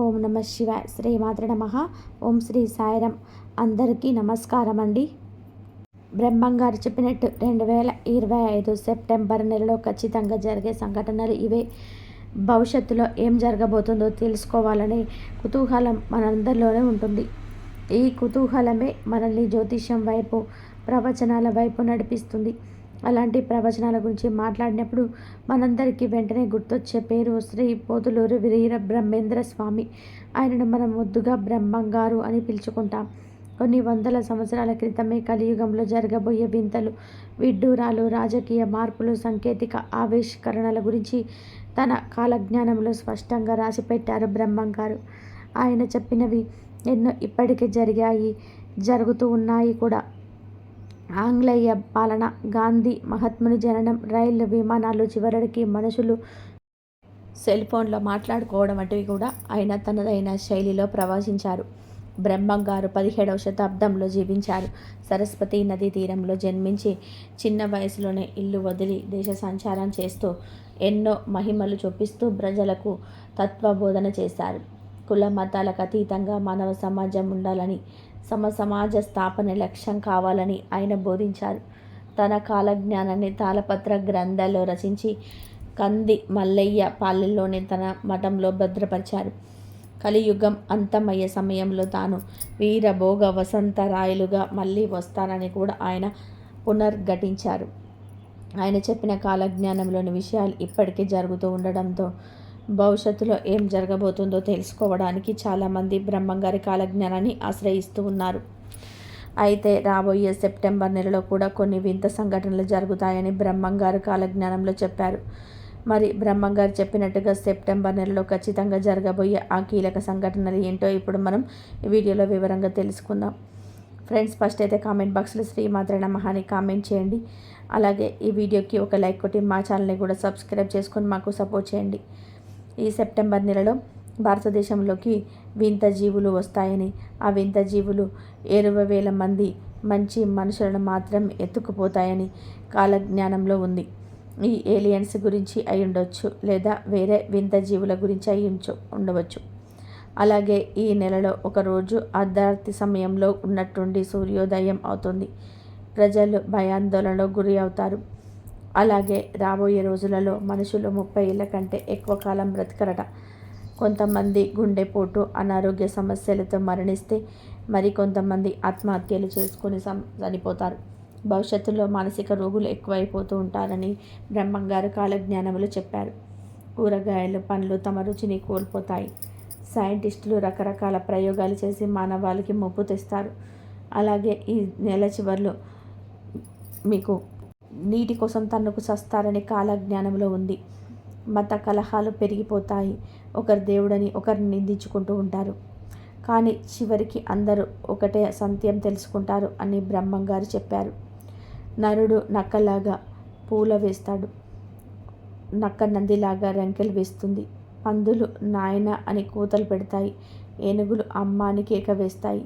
ఓం నమ శివ శ్రీ మాతృ నమ. ఓం శ్రీ సాయిరం. అందరికీ నమస్కారం అండి బ్రహ్మంగారు చెప్పినట్టు రెండు వేల ఇరవై ఐదు సెప్టెంబర్ నెలలో ఖచ్చితంగా జరిగే సంఘటనలు ఇవే. భవిష్యత్తులో ఏం జరగబోతుందో తెలుసుకోవాలనే కుతూహలం మనందరిలోనే ఉంటుంది. ఈ కుతూహలమే మనల్ని జ్యోతిష్యం వైపు ప్రవచనాల వైపు నడిపిస్తుంది. అలాంటి ప్రవచనాల గురించి మాట్లాడినప్పుడు మనందరికీ వెంటనే గుర్తొచ్చే పేరు శ్రీ పోతులూరు వీర బ్రహ్మేంద్ర స్వామి. ఆయనను మనం ముద్దుగా బ్రహ్మంగారు అని పిలుచుకుంటాం. కొన్ని వందల సంవత్సరాల క్రితమే కలియుగంలో జరగబోయే వింతలు విడ్డూరాలు రాజకీయ మార్పులు సాంకేతిక ఆవిష్కరణల గురించి తన కాలజ్ఞానంలో స్పష్టంగా రాసిపెట్టారు బ్రహ్మంగారు. ఆయన చెప్పినవి ఎన్నో ఇప్పటికే జరిగాయి జరుగుతూ ఉన్నాయి కూడా. ఆంగ్లేయ పాలన గాంధీ మహాత్ముని జననం రైళ్ళు విమానాలు చివరికి మనుషులు సెల్ ఫోన్లో మాట్లాడుకోవడం వంటివి కూడా ఆయన తనదైన శైలిలో ప్రవచించారు. బ్రహ్మంగారు పదిహేడవ శతాబ్దంలో జీవించారు. సరస్వతి నదీ తీరంలో జన్మించి చిన్న వయసులోనే ఇల్లు వదిలి దేశ సంచారం చేస్తూ ఎన్నో మహిమలు చూపిస్తూ ప్రజలకు తత్వబోధన చేశారు. కుల మతాలకు అతీతంగా మానవ సమాజం ఉండాలని సమ సమాజ స్థాపన లక్ష్యం కావాలని ఆయన బోధించారు. తన కాలజ్ఞానాన్ని తాళపత్ర గ్రంథాల్లో రచించి కంది మల్లయ్య పాలెల్లోనే తన మఠంలో భద్రపరిచారు. కలియుగం అంతమయ్యే సమయంలో తాను వీరభోగ వసంత రాయలుగా మళ్ళీ వస్తానని కూడా ఆయన పునర్ఘటించారు. ఆయన చెప్పిన కాలజ్ఞానంలోని విషయాలు ఇప్పటికీ జరుగుతూ ఉండడంతో భవిష్యత్తులో ఏం జరగబోతుందో తెలుసుకోవడానికి చాలామంది బ్రహ్మంగారి కాలజ్ఞానాన్ని ఆశ్రయిస్తూ ఉన్నారు. అయితే రాబోయే సెప్టెంబర్ నెలలో కూడా కొన్ని వింత సంఘటనలు జరుగుతాయని బ్రహ్మంగారు కాలజ్ఞానంలో చెప్పారు. మరి బ్రహ్మంగారు చెప్పినట్టుగా సెప్టెంబర్ నెలలో ఖచ్చితంగా జరగబోయే ఆ కీలక సంఘటనలు ఏంటో ఇప్పుడు మనం ఈ వీడియోలో వివరంగా తెలుసుకుందాం. ఫ్రెండ్స్ ఫస్ట్ అయితే కామెంట్ బాక్స్లో శ్రీమాత్ర నమహాని కామెంట్ చేయండి. అలాగే ఈ వీడియోకి ఒక లైక్ కొట్టి మా ఛానల్ని కూడా సబ్స్క్రైబ్ చేసుకొని మాకు సపోర్ట్ చేయండి. ఈ సెప్టెంబర్ నెలలో భారతదేశంలోకి వింత జీవులు వస్తాయని ఆ వింత జీవులు ఇరవై వేల మంది మంచి మనుషులను మాత్రం ఎత్తుకుపోతాయని కాలజ్ఞానంలో ఉంది. ఈ ఏలియన్స్ గురించి అయి ఉండొచ్చు లేదా వేరే వింత జీవుల గురించి అయి ఉండవచ్చు. అలాగే ఈ నెలలో ఒకరోజు అర్ధార్థి సమయంలో ఉన్నట్టుండి సూర్యోదయం అవుతుంది. ప్రజలు భయాందోళనలో గురి అవుతారు. అలాగే రాబోయే రోజులలో మనుషులు ముప్పై ఏళ్ళ కంటే ఎక్కువ కాలం బ్రతకరట. కొంతమంది గుండెపోటు అనారోగ్య సమస్యలతో మరణిస్తే మరి కొంతమంది ఆత్మహత్యలు చేసుకుని చనిపోతారు. భవిష్యత్తులో మానసిక రోగులు ఎక్కువైపోతూ ఉంటారని బ్రహ్మంగారు కాలజ్ఞానములు చెప్పారు. కూరగాయలు పండ్లు తమ రుచిని కోల్పోతాయి. సైంటిస్టులు రకరకాల ప్రయోగాలు చేసి మానవాళికి ముప్పు తెస్తారు. అలాగే ఈ నెల చివరిలో మీకు నీటి కోసం తన్నుకు సస్తారని కాలజ్ఞానంలో ఉంది. మత కలహాలు పెరిగిపోతాయి. ఒకరు దేవుడని ఒకరిని నిందించుకుంటూ ఉంటారు. కానీ చివరికి అందరూ ఒకటే సత్యం తెలుసుకుంటారు అని బ్రహ్మంగారు చెప్పారు. నరుడు నక్కలాగా పూల వేస్తాడు. నక్క నందిలాగా రంకెలు వేస్తుంది. పందులు నాయన అని కూతలు పెడతాయి. ఏనుగులు అమ్మాని కేక వేస్తాయి.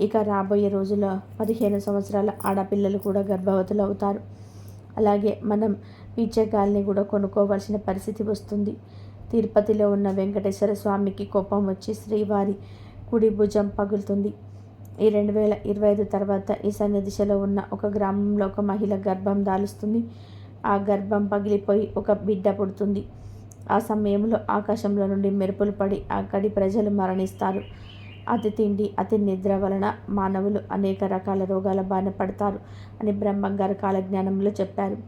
ఇక రాబోయే రోజుల్లో పదిహేను సంవత్సరాల ఆడపిల్లలు కూడా గర్భవతులు అవుతారు అలాగే మనం పిచ్చగాల్ని కూడా కొనుక్కోవాల్సిన పరిస్థితి వస్తుంది. తిరుపతిలో ఉన్న వెంకటేశ్వర స్వామికి కోపం వచ్చి శ్రీవారి కుడి భుజం పగులుతుంది. ఈ రెండు వేల ఇరవై ఐదు తర్వాత ఈశాన్య దిశలో ఉన్న ఒక గ్రామంలో ఒక మహిళ గర్భం దాలుస్తుంది. ఆ గర్భం పగిలిపోయి ఒక బిడ్డ పుడుతుంది. ఆ సమయంలో ఆకాశంలో నుండి మెరుపులు పడి అక్కడి ప్రజలు మరణిస్తారు. అతి తిండి అతి నిద్ర వలన మానవులు అనేక రకాల రోగాల బారిన పడతారు అని బ్రహ్మంగారు కాలజ్ఞానంలో చెప్పారు.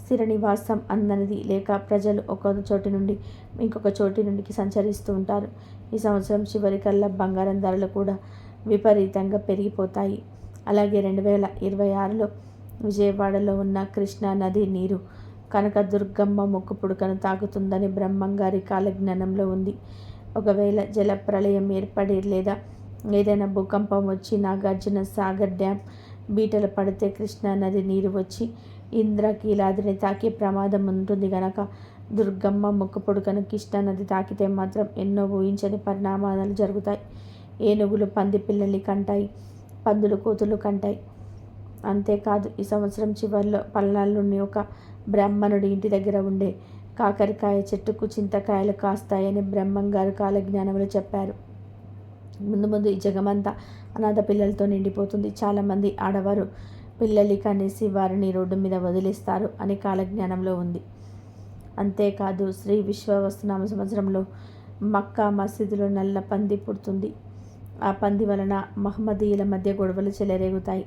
స్థిర నివాసం అందనిది లేక ప్రజలు ఒక చోటి నుండి ఇంకొక చోటి నుండికి సంచరిస్తూ ఉంటారు. ఈ సంవత్సరం చివరికల్లా బంగారం ధరలు కూడా విపరీతంగా పెరిగిపోతాయి. అలాగే రెండు వేల ఇరవై ఆరులో విజయవాడలో ఉన్న కృష్ణా నది నీరు కనకదుర్గమ్మ ముక్కు పుడకను తాకుతుందని బ్రహ్మంగారి కాలజ్ఞానంలో ఉంది. ఒకవేళ జలప్రలయం ఏర్పడి లేదా ఏదైనా భూకంపం వచ్చి నాగార్జున సాగర్ డ్యామ్ బీటలు పడితే కృష్ణా నది నీరు వచ్చి ఇంద్రకీలాదిని తాకే ప్రమాదం ఉంటుంది గనక దుర్గమ్మ ముక్కుపొడుకను కృష్ణా నది తాకితే మాత్రం ఎన్నో ఊహించని పరిణామాలు జరుగుతాయి. ఏనుగులు పంది పిల్లల్ని కంటాయి పందులు కోతులు కంటాయి. అంతేకాదు ఈ సంవత్సరం చివరిలో పల్నాడు ఒక బ్రాహ్మణుడి ఇంటి దగ్గర ఉండే కాకరకాయ చెట్టుకు చింతకాయలు కాస్తాయని బ్రహ్మంగారు కాలజ్ఞానములు చెప్పారు. ముందు ముందు ఈ జగమంతా అనాథ పిల్లలతో నిండిపోతుంది. చాలామంది ఆడవారు పిల్లలి కనేసి వారిని రోడ్డు మీద వదిలేస్తారు అని కాలజ్ఞానంలో ఉంది. అంతేకాదు శ్రీ విశ్వవస్తునామ సంవత్సరంలో మక్కా మసీదులో నల్ల పంది పుడుతుంది. ఆ పంది వలన మహమ్మదీయుల మధ్య గొడవలు చెలరేగుతాయి.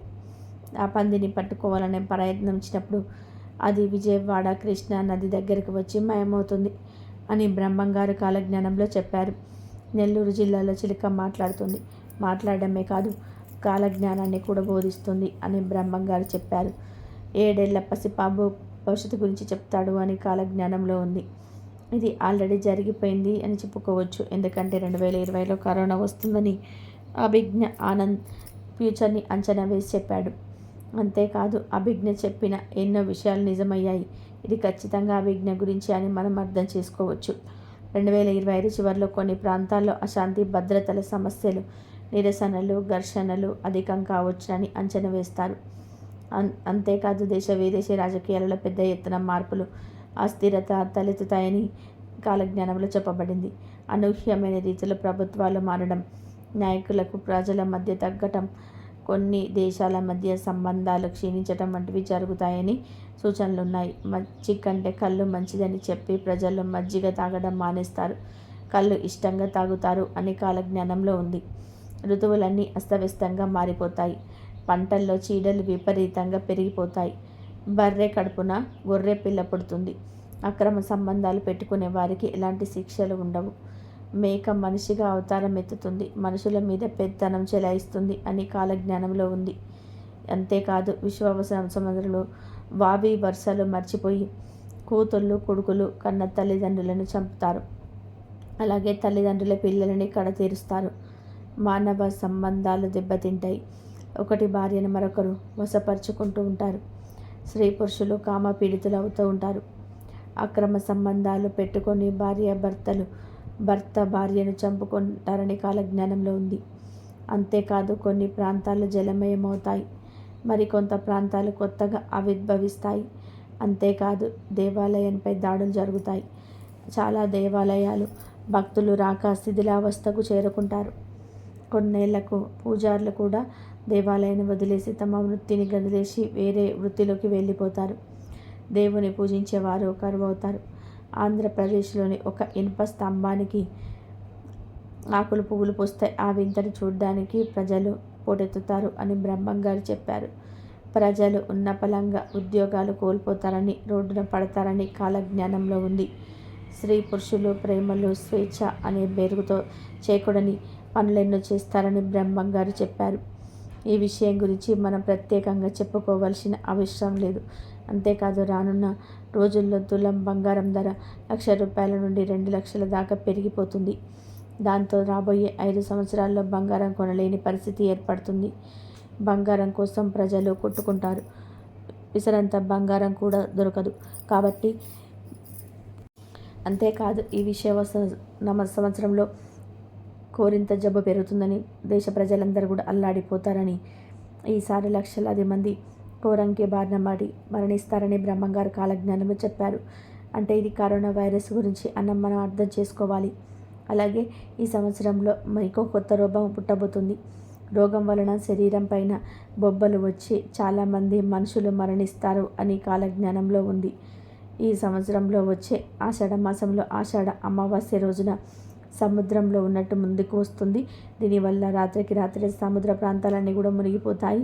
ఆ పందిని పట్టుకోవాలనే ప్రయత్నించినప్పుడు అది విజయవాడ కృష్ణా నది దగ్గరికి వచ్చి మయమవుతుంది అని బ్రహ్మంగారు కాలజ్ఞానంలో చెప్పారు. నెల్లూరు జిల్లాలో చిలుక మాట్లాడుతుంది. మాట్లాడమే కాదు కాలజ్ఞానాన్ని కూడా బోధిస్తుంది అని బ్రహ్మంగారు చెప్పారు. ఏడేళ్ళ పసిపాబు భవిష్యత్తు గురించి చెప్తాడు అని కాలజ్ఞానంలో ఉంది. ఇది ఆల్రెడీ జరిగిపోయింది అని చెప్పుకోవచ్చు. ఎందుకంటే రెండు వేల ఇరవైలో కరోనా వస్తుందని అభిజ్ఞ ఆనంద్ ఫ్యూచర్ని అంచనా వేసి చెప్పాడు. అంతేకాదు అభిజ్ఞ చెప్పిన ఎన్నో విషయాలు నిజమయ్యాయి. ఇది ఖచ్చితంగా అభిజ్ఞ గురించి అని మనం అర్థం చేసుకోవచ్చు. రెండు వేల ఇరవై ఐదు చివరిలో కొన్ని ప్రాంతాల్లో అశాంతి భద్రతల సమస్యలు నిరసనలు ఘర్షణలు అధికం కావచ్చునని అంచనా వేస్తారు. అన్ అంతేకాదు దేశ విదేశీ రాజకీయాలలో పెద్ద ఎత్తున మార్పులు అస్థిరత తలెత్తుతాయని కాలజ్ఞానంలో చెప్పబడింది. అనూహ్యమైన రీతిలో ప్రభుత్వాలు మారడం నాయకులకు ప్రజల మధ్య తగ్గటం కొన్ని దేశాల మధ్య సంబంధాలు క్షీణించటం వంటివి జరుగుతాయని సూచనలు ఉన్నాయి. మజ్జి కంటే కళ్ళు మంచిదని చెప్పి ప్రజలు మజ్జిగ తాగడం మానేస్తారు. కళ్ళు ఇష్టంగా తాగుతారు అని కాలజ్ఞానంలో ఉంది. ఋతువులన్నీ అస్తవ్యస్తంగా మారిపోతాయి. పంటల్లో చీడలు విపరీతంగా పెరిగిపోతాయి. బర్రె కడుపున గొర్రె పిల్ల పుడుతుంది. అక్రమ సంబంధాలు పెట్టుకునే వారికి ఎలాంటి శిక్షలు ఉండవు. మేక మనిషిగా అవతారం ఎత్తుతుంది మనుషుల మీద పెత్తనం చెలాయిస్తుంది అని కాలజ్ఞానంలో ఉంది. అంతేకాదు విశ్వావసరం సముద్రంలో వావి వరుసలు మర్చిపోయి కూతుళ్ళు కొడుకులు కన్న తల్లిదండ్రులను చంపుతారు. అలాగే తల్లిదండ్రుల పిల్లలని కడతీరుస్తారు. మానవ సంబంధాలు దెబ్బతింటాయి. ఒకటి భార్యను మరొకరు వశపరుచుకుంటూ ఉంటారు. స్త్రీ పురుషులు కామ పీడితులు అవుతూ ఉంటారు. అక్రమ సంబంధాలు పెట్టుకొని భార్య భర్తలు భర్త భార్యను చంపుకుంటారని కాలజ్ఞానంలో ఉంది. అంతేకాదు కొన్ని ప్రాంతాలు జలమయమవుతాయి. మరికొంత ప్రాంతాలు కొత్తగా ఆవిర్భవిస్తాయి. అంతేకాదు దేవాలయంపై దాడులు జరుగుతాయి. చాలా దేవాలయాలు భక్తులు రాక శిథిలావస్థకు చేరుకుంటారు. కొన్నేళ్ళకు పూజారులు కూడా దేవాలయాన్ని వదిలేసి తమ వృత్తిని గదిలేసి వేరే వృత్తిలోకి వెళ్ళిపోతారు. దేవుని పూజించేవారు కరువవుతారు. ఆంధ్రప్రదేశ్లోని ఒక ఇనుప స్తంభానికి ఆకులు పువ్వులు పూస్తాయి. ఆ వింతను చూడడానికి ప్రజలు పోటెత్తుతారు అని బ్రహ్మంగారు చెప్పారు. ప్రజలు ఉన్న పలంగా ఉద్యోగాలు కోల్పోతారని రోడ్డున పడతారని కాలజ్ఞానంలో ఉంది. స్త్రీ పురుషులు ప్రేమలు స్వేచ్ఛ అనే బెరుగుతో చేయకూడని పనులెన్నో చేస్తారని బ్రహ్మంగారు చెప్పారు. ఈ విషయం గురించి మనం ప్రత్యేకంగా చెప్పుకోవాల్సిన అవసరం లేదు. అంతేకాదు రానున్న రోజుల్లో తులం బంగారం ధర లక్ష రూపాయల నుండి రెండు లక్షల దాకా పెరిగిపోతుంది. దాంతో రాబోయే ఐదు సంవత్సరాల్లో బంగారం కొనలేని పరిస్థితి ఏర్పడుతుంది. బంగారం కోసం ప్రజలు కొట్టుకుంటారు. విసరంత బంగారం కూడా దొరకదు. కాబట్టి అంతేకాదు ఈ విషయ నమ సంవత్సరంలో కోరింత జబ్బు పెరుగుతుందని దేశ ప్రజలందరూ కూడా అల్లాడిపోతారని ఈసారి లక్షలాది మంది కోరంకి బారిన పడి మరణిస్తారని బ్రహ్మంగారు కాలజ్ఞానంలో చెప్పారు. అంటే ఇది కరోనా వైరస్ గురించి అన్న మనం అర్థం చేసుకోవాలి. అలాగే ఈ సంవత్సరంలో మరికో కొత్త రోగం పుట్టబోతుంది. రోగం వలన శరీరం పైన బొబ్బలు వచ్చి చాలామంది మనుషులు మరణిస్తారు అని కాలజ్ఞానంలో ఉంది. ఈ సంవత్సరంలో వచ్చే ఆషాఢ మాసంలో ఆషాఢ అమావాస్య రోజున సముద్రంలో ఉన్నట్టు ముందుకు వస్తుంది. దీనివల్ల రాత్రికి రాత్రి సముద్ర ప్రాంతాలన్నీ కూడా మునిగిపోతాయి.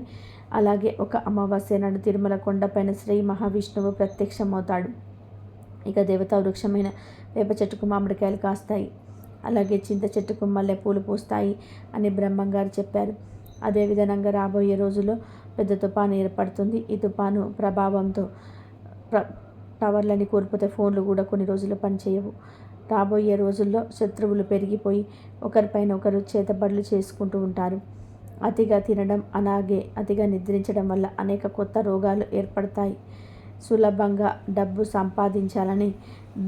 అలాగే ఒక అమావాస్య నాడు తిరుమల కొండపైన శ్రీ మహావిష్ణువు ప్రత్యక్షమవుతాడు. ఇక దేవతా వృక్షమైన వేప చెట్టుకు మామిడికాయలు కాస్తాయి. అలాగే చింత చెట్టుకు మల్లె పూలు పూస్తాయి అని బ్రహ్మంగారు చెప్పారు. అదేవిధంగా రాబోయే రోజుల్లో పెద్ద తుఫాను ఏర్పడుతుంది. ఈ తుఫాను ప్రభావంతో ప్ర టవర్లని కోల్పోతే ఫోన్లు కూడా కొన్ని రోజులు పనిచేయవు. రాబోయే రోజుల్లో శత్రువులు పెరిగిపోయి ఒకరిపైన ఒకరు చేతబడులు చేసుకుంటూ ఉంటారు. అతిగా తినడం అలాగే అతిగా నిద్రించడం వల్ల అనేక కొత్త రోగాలు ఏర్పడతాయి. సులభంగా డబ్బు సంపాదించాలని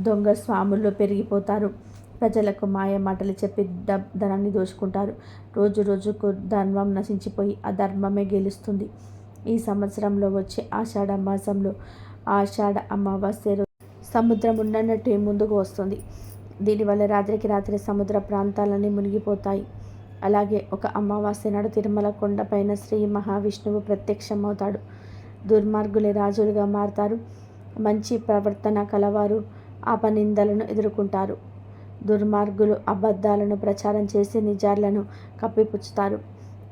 దొంగ స్వాముల్లో పెరిగిపోతారు. ప్రజలకు మాయ మాటలు చెప్పి డబ్ ధనాన్ని దోచుకుంటారు. రోజు రోజుకు ధర్మం నశించిపోయి అధర్మమే గెలుస్తుంది. ఈ సంవత్సరంలో వచ్చే ఆషాఢ మాసంలో ఆషాఢ అమావాస్య సముద్రం ఉండనట్టు ముందుకు వస్తుంది. దీనివల్ల రాత్రికి రాత్రి సముద్ర ప్రాంతాలన్నీ మునిగిపోతాయి. అలాగే ఒక అమావాస్య నాడు తిరుమల కొండపైన శ్రీ మహావిష్ణువు ప్రత్యక్షమవుతాడు. దుర్మార్గులే రాజులుగా మారతారు. మంచి ప్రవర్తన కలవారు అపనిందలను ఎదుర్కొంటారు. దుర్మార్గులు అబద్ధాలను ప్రచారం చేసి నిజాలను కప్పిపుచ్చుతారు.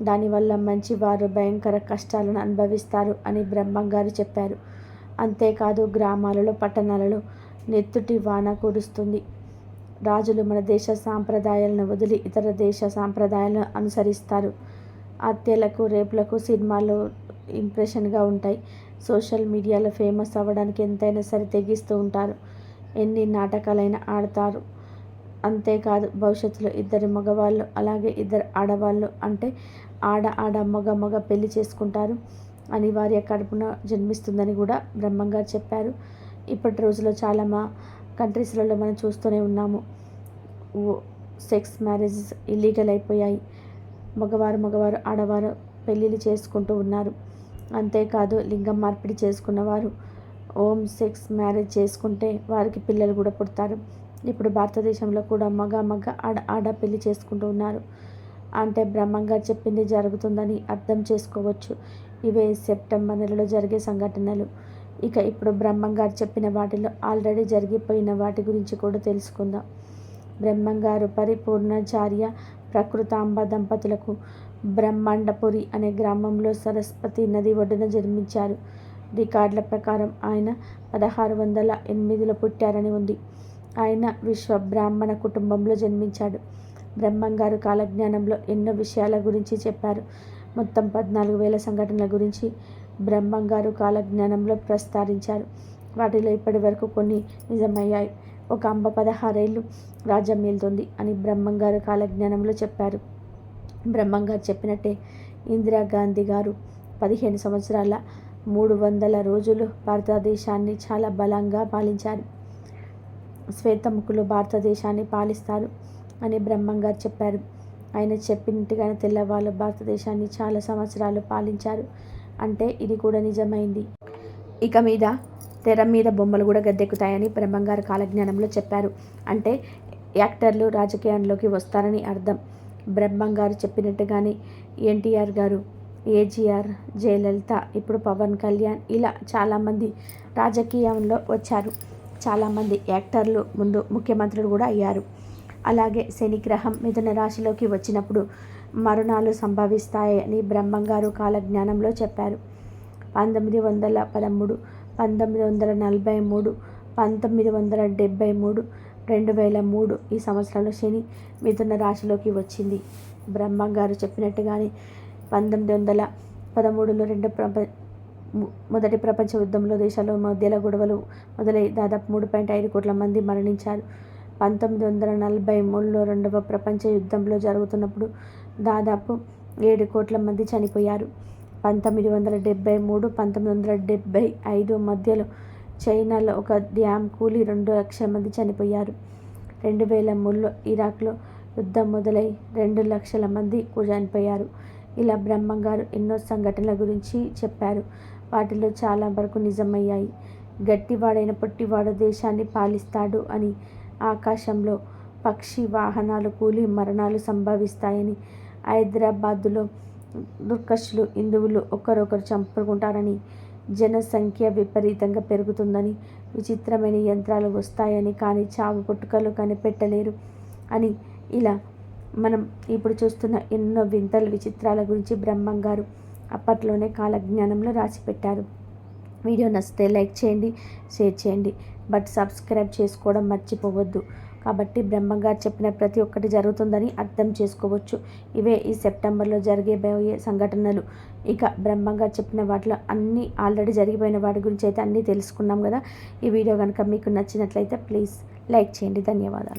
దానివల్ల మంచివారు భయంకర కష్టాలను అనుభవిస్తారు అని బ్రహ్మంగారు చెప్పారు. అంతేకాదు గ్రామాలలో పట్టణాలలో నెత్తుటి వాన కురుస్తుంది. రాజులు మన దేశ సాంప్రదాయాలను వదిలి ఇతర దేశ సాంప్రదాయాలను అనుసరిస్తారు. హత్యలకు రేపులకు సినిమాలు ఇంప్రెషన్గా ఉంటాయి. సోషల్ మీడియాలో ఫేమస్ అవ్వడానికి ఎంతైనా సరే తెగిస్తూ ఉంటారు. ఎన్ని నాటకాలైనా ఆడతారు. అంతేకాదు భవిష్యత్తులో ఇద్దరు మగవాళ్ళు అలాగే ఇద్దరు ఆడవాళ్ళు అంటే ఆడ ఆడ మగ మగ పెళ్ళి చేసుకుంటారు. అనివార్య కడుపున జన్మిస్తుందని కూడా బ్రహ్మంగారు చెప్పారు. ఇప్పటి రోజుల్లో చాలా మా కంట్రీస్లలో మనం చూస్తూనే ఉన్నాము. సెక్స్ మ్యారేజెస్ ఇల్లీగల్ అయిపోయాయి. మగవారు మగవారు ఆడవారు పెళ్ళిళ్ళు చేసుకుంటూ ఉన్నారు. అంతేకాదు లింగం మార్పిడి చేసుకున్నవారు ఓం సెక్స్ మ్యారేజ్ చేసుకుంటే వారికి పిల్లలు కూడా పుడతారు. ఇప్పుడు భారతదేశంలో కూడా మగ మగ ఆడ ఆడ పెళ్ళి చేసుకుంటూ ఉన్నారు. అంటే బ్రహ్మంగా చెప్పింది జరుగుతుందని అర్థం చేసుకోవచ్చు. ఇవే సెప్టెంబర్ నెలలో జరిగే సంఘటనలు. ఇక ఇప్పుడు బ్రహ్మంగారు చెప్పిన వాటిలో ఆల్రెడీ జరిగిపోయిన వాటి గురించి కూడా తెలుసుకుందాం. బ్రహ్మంగారు పరిపూర్ణాచార్య ప్రకృతాంబ దంపతులకు బ్రహ్మాండపురి అనే గ్రామంలో సరస్వతి నది ఒడ్డున జన్మించారు. రికార్డుల ప్రకారం ఆయన పదహారు వందల ఎనిమిదిలో పుట్టారని ఉంది. ఆయన విశ్వ బ్రాహ్మణ కుటుంబంలో జన్మించాడు. బ్రహ్మంగారు కాలజ్ఞానంలో ఎన్నో విషయాల గురించి చెప్పారు. మొత్తం పద్నాలుగు వేల సంఘటనల గురించి బ్రహ్మంగారు కాలజ్ఞానంలో ప్రస్తారించారు వాటిలో ఇప్పటి వరకు కొన్ని నిజమయ్యాయి. ఒక అంబ పదహారేళ్ళు రాజ్యం మేలుతుంది అని బ్రహ్మంగారు కాలజ్ఞానంలో చెప్పారు. బ్రహ్మంగారు చెప్పినట్టే ఇందిరాగాంధీ గారు పదిహేను సంవత్సరాల మూడు వందల రోజులు భారతదేశాన్ని చాలా బలంగా పాలించారు. శ్వేతముఖులు భారతదేశాన్ని పాలిస్తారు అని బ్రహ్మంగారు చెప్పారు. ఆయన చెప్పినట్టుగానే తెల్లవాళ్ళు భారతదేశాన్ని చాలా సంవత్సరాలు పాలించారు. అంటే ఇది కూడా నిజమైంది. ఇక మీద తెర మీద బొమ్మలు కూడా గద్దెక్కుతాయని బ్రహ్మంగారు కాలజ్ఞానంలో చెప్పారు. అంటే యాక్టర్లు రాజకీయాల్లోకి వస్తారని అర్థం. బ్రహ్మంగారు చెప్పినట్టుగానే ఎన్టీఆర్ గారు ఏజీఆర్ జయలలిత ఇప్పుడు పవన్ కళ్యాణ్ ఇలా చాలామంది రాజకీయంలో వచ్చారు. చాలామంది యాక్టర్లు ముందు ముఖ్యమంత్రులు కూడా అయ్యారు. అలాగే శనిగ్రహం మిథున రాశిలోకి వచ్చినప్పుడు మరణాలు సంభవిస్తాయని బ్రహ్మంగారు కాలజ్ఞానంలో చెప్పారు. పంతొమ్మిది వందల పదమూడు పంతొమ్మిది వందల నలభై మూడు పంతొమ్మిది వందల డెబ్భై మూడు రెండు వేల మూడు ఈ సంవత్సరంలో శని మిథున రాశిలోకి వచ్చింది. బ్రహ్మంగారు చెప్పినట్టుగానే పంతొమ్మిది వందల పదమూడులో రెండు ప్రప మొదటి ప్రపంచ యుద్ధంలో దేశాల మధ్యలో గొడవలు మొదలై దాదాపు మూడు పాయింట్ ఐదు కోట్ల మంది మరణించారు. పంతొమ్మిది వందల నలభై మూడులో రెండవ ప్రపంచ యుద్ధంలో జరుగుతున్నప్పుడు దాదాపు ఏడు కోట్ల మంది చనిపోయారు. పంతొమ్మిది వందల డెబ్బై మూడు పంతొమ్మిది వందల డెబ్బై ఐదు మధ్యలో చైనాలో ఒక డ్యామ్ కూలి రెండు లక్షల మంది చనిపోయారు. రెండు వేల మూడులో ఇరాక్లో యుద్ధం మొదలై రెండు లక్షల మంది చనిపోయారు. ఇలా బ్రహ్మంగారు ఎన్నో సంఘటనల గురించి చెప్పారు. వాటిలో చాలా వరకు నిజమయ్యాయి. గట్టివాడైన పొట్టివాడు దేశాన్ని పాలిస్తాడు అని ఆకాశంలో పక్షి వాహనాలు కూలి మరణాలు సంభవిస్తాయని హైదరాబాదులో దుర్కషులు హిందువులు ఒకరొకరు చంపుకుంటారని జనసంఖ్య విపరీతంగా పెరుగుతుందని విచిత్రమైన యంత్రాలు వస్తాయని కానీ చావు పుట్టుకలు కనిపెట్టలేరు అని ఇలా మనం ఇప్పుడు చూస్తున్న ఎన్నో వింతలు విచిత్రాల గురించి బ్రహ్మంగారు అప్పట్లోనే కాలజ్ఞానంలో రాసిపెట్టారు. వీడియో నచ్చితే లైక్ చేయండి షేర్ చేయండి. బట్ సబ్స్క్రైబ్ చేసుకోవడం మర్చిపోవద్దు. కాబట్టి బ్రహ్మంగారు చెప్పిన ప్రతి ఒక్కటి జరుగుతుందని అర్థం చేసుకోవచ్చు. ఇవే ఈ సెప్టెంబర్లో జరిగేబోయే సంఘటనలు. ఇక బ్రహ్మంగారు చెప్పిన వాటిలో అన్నీ ఆల్రెడీ జరిగిపోయిన వాటి గురించి అయితే అన్నీ తెలుసుకున్నాం కదా. ఈ వీడియో కనుక మీకు నచ్చినట్లయితే ప్లీజ్ లైక్ చేయండి. ధన్యవాదాలు.